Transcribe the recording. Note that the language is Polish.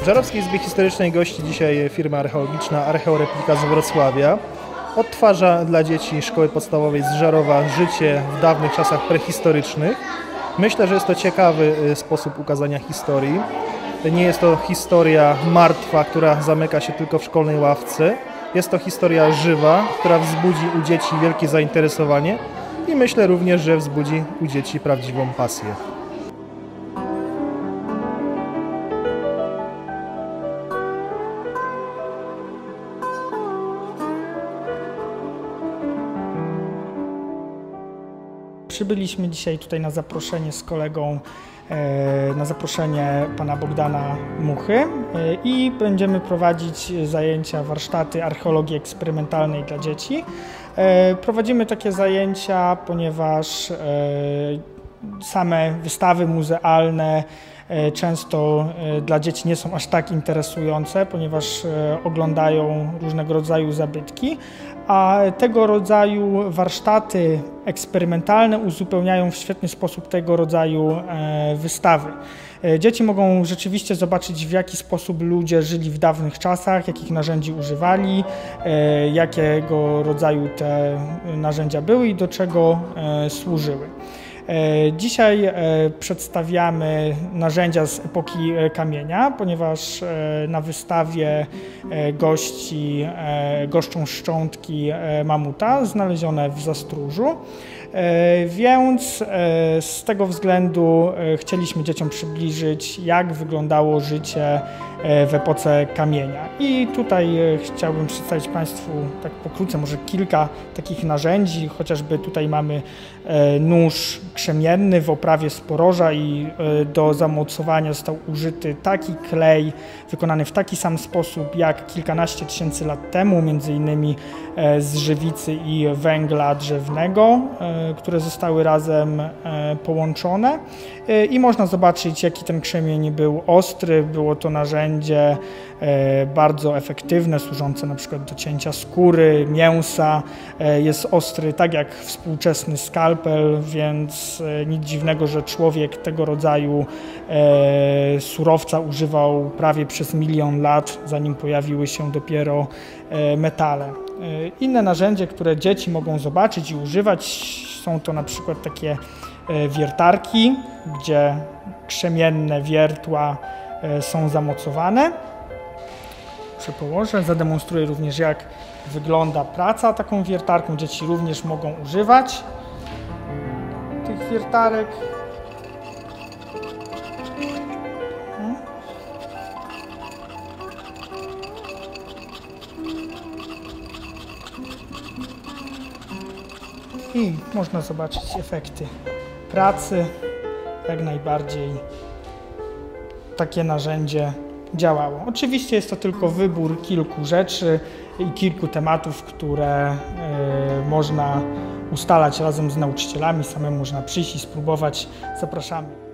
W Żarowskiej Izbie Historycznej gości dzisiaj firma archeologiczna Archeoreplika z Wrocławia. Odtwarza dla dzieci szkoły podstawowej z Żarowa życie w dawnych czasach prehistorycznych. Myślę, że jest to ciekawy y, sposób ukazania historii. Nie jest to historia martwa, która zamyka się tylko w szkolnej ławce. Jest to historia żywa, która wzbudzi u dzieci wielkie zainteresowanie i myślę również, że wzbudzi u dzieci prawdziwą pasję. Przybyliśmy dzisiaj tutaj na zaproszenie z kolegą, e, na zaproszenie pana Bogdana Muchy e, i będziemy prowadzić zajęcia, warsztaty archeologii eksperymentalnej dla dzieci. E, prowadzimy takie zajęcia, ponieważ same wystawy muzealne często dla dzieci nie są aż tak interesujące, ponieważ oglądają różnego rodzaju zabytki, a tego rodzaju warsztaty eksperymentalne uzupełniają w świetny sposób tego rodzaju e, wystawy. E, dzieci mogą rzeczywiście zobaczyć, w jaki sposób ludzie żyli w dawnych czasach, jakich narzędzi używali, e, jakiego rodzaju te narzędzia były i do czego służyły. E, dzisiaj e, przedstawiamy narzędzia z epoki e, kamienia, ponieważ na wystawie gości, goszczą szczątki mamuta znalezione w Zastróżu. Więc z tego względu chcieliśmy dzieciom przybliżyć, jak wyglądało życie w epoce kamienia. I tutaj chciałbym przedstawić Państwu tak pokrótce może kilka takich narzędzi, chociażby tutaj mamy nóż krzemienny w oprawie sporoża i e, do zamocowania został użyty taki klej wykonany w taki sam sposób jak kilkanaście tysięcy lat temu, między innymi e, z żywicy i węgla drzewnego, e, które zostały razem połączone. I można zobaczyć jaki ten krzemień był ostry, było to narzędzie bardzo efektywne, służące na przykład do cięcia skóry, mięsa, jest ostry tak jak współczesny skalpel, więc E, nic dziwnego, że człowiek tego rodzaju e, surowca używał prawie przez milion lat, zanim pojawiły się dopiero e, metale. Inne narzędzie, które dzieci mogą zobaczyć i używać, są to na przykład takie wiertarki, gdzie krzemienne wiertła są zamocowane. Przepołożę, zademonstruję również jak wygląda praca taką wiertarką. Dzieci również mogą używać I można zobaczyć efekty pracy. Jak najbardziej takie narzędzie działało. Oczywiście jest to tylko wybór kilku rzeczy i kilku tematów, które y, można ustalać razem z nauczycielami. Samemu można przyjść i spróbować. Zapraszamy.